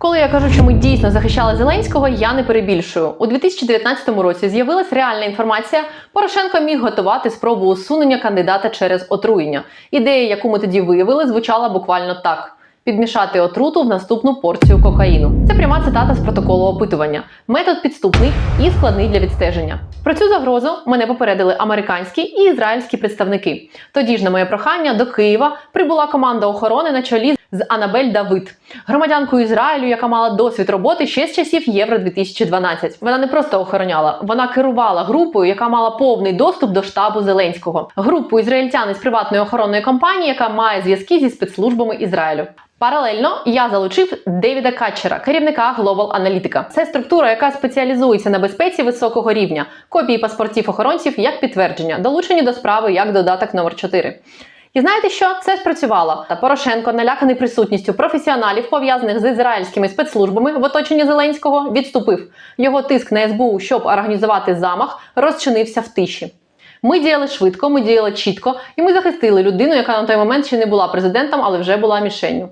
Коли я кажу, що ми дійсно захищали Зеленського, я не перебільшую. У 2019 році з'явилась реальна інформація. Порошенко міг готувати спробу усунення кандидата через отруєння. Ідея, яку ми тоді виявили, звучала буквально так: підмішати отруту в наступну порцію кокаїну. Це пряма цитата з протоколу опитування. Метод підступний і складний для відстеження. Про цю загрозу мене попередили американські і ізраїльські представники. Тоді ж на моє прохання до Києва прибула команда охорони на чолі з Анабель Давид, громадянкою Ізраїлю, яка мала досвід роботи ще з часів Євро 2012. Вона не просто охороняла, вона керувала групою, яка мала повний доступ до штабу Зеленського. Групу ізраїльтян із приватної охоронної компанії, яка має зв'язки зі спецслужбами Ізраїлю. Паралельно я залучив Девіда Катчера, керівника Global Analytica. Це структура, яка спеціалізується на безпеці високого рівня, копії паспортів охоронців як підтвердження, долучені до справи як додаток номер 4. І знаєте що? Це спрацювало. Та Порошенко, наляканий присутністю професіоналів, пов'язаних з ізраїльськими спецслужбами в оточенні Зеленського, відступив. Його тиск на СБУ, щоб організувати замах, розчинився в тиші. Ми діяли швидко, ми діяли чітко, і ми захистили людину, яка на той момент ще не була президентом, але вже була мішенню.